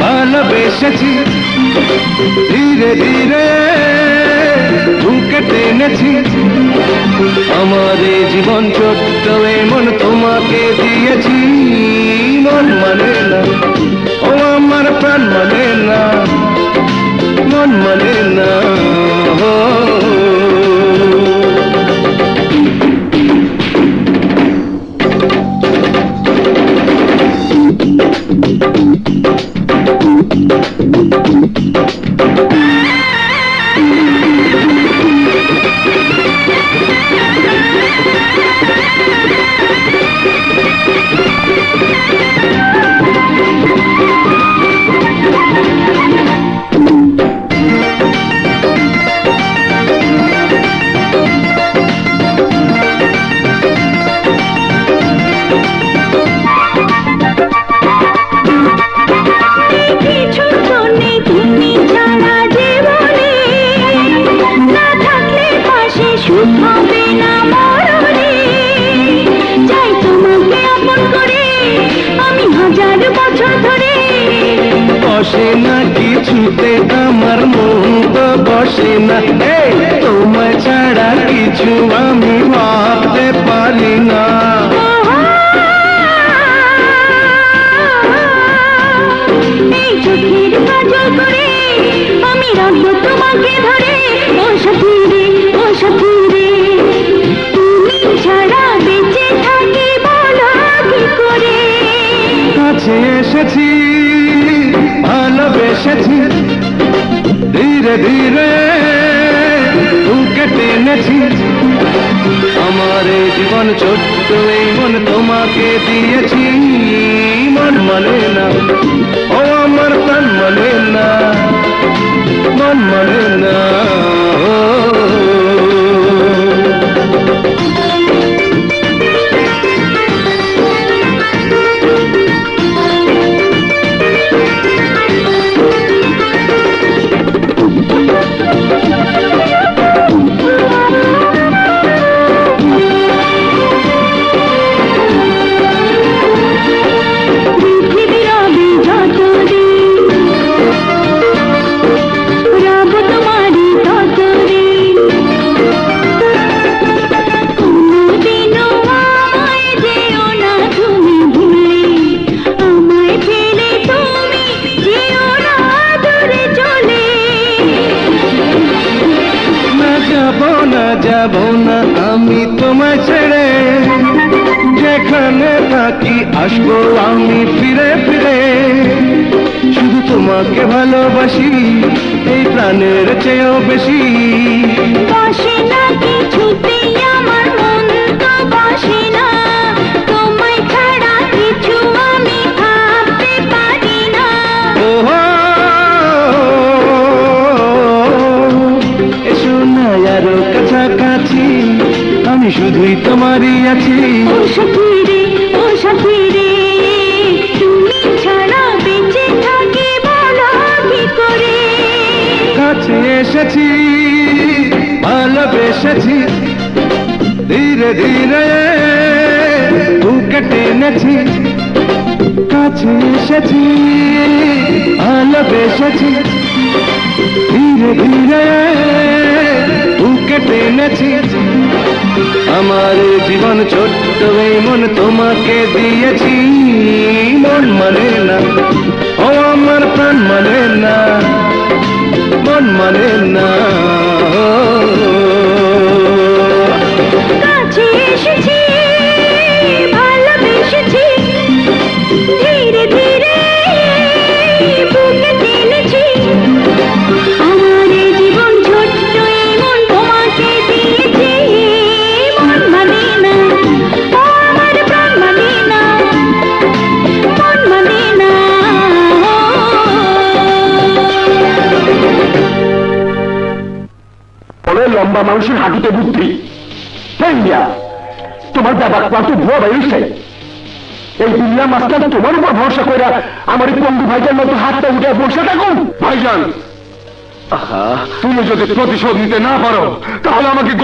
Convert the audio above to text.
ভালোবেসেছি। ধীরে ধীরে বুকে টেনেছি। আমার জীবন ছোট্ট, এমন তোমাকে দিয়েছি। মন মানে না, ও আমার প্রাণ মানে না, মন মানে না। বসে না কিছুতে আমার মন তো বসে না। তোমার ছাড়া কিছু আমি ভাবতে ভালোবেসেছি ধীরে ধীরে কেটে এনেছি আমার এই জীবন ছোট্ট এই মন তোমাকে দিয়েছি। মন মানে না। ও আমার তন মানে না। মন মানে না। যাব না আমি তোমায় ছেড়ে। যেখানে থাকি আসব আমি ফিরে ফিরে। শুধু তোমাকে ভালোবাসি, এই প্রাণের চেয়েও বেশি। না আছি। ও সাথী রে ও সাথী রে তুমি ছাড়া বেঁচে থাকি বলো কি করে? কাছে এসেছি ভালোবেসেছি ধীরে ধীরে বুকে টেনেছি। কাছে এসেছি ভালোবেসেছি ধীরে ধীরে আমার জীবন ছোট্ট এই মন তোমাকে দিয়েছি। মন মানে না। ও আমার প্রাণ মানে না। মন মানে না। লম্বা মানুষের হাঁটুতে বুদ্ধি। তোমার ব্যাপার কত ভুয়া বাইছে এই দুনিয়া মাস্টার তোমার উপর ভরসা করে আমার এই পঙ্গু ভাইজান মতো হাতটা উঠে বসে থাকুন ভাইজান তুমি যদি প্রতিশোধ নিতে না পারো, তাহলে আমাকে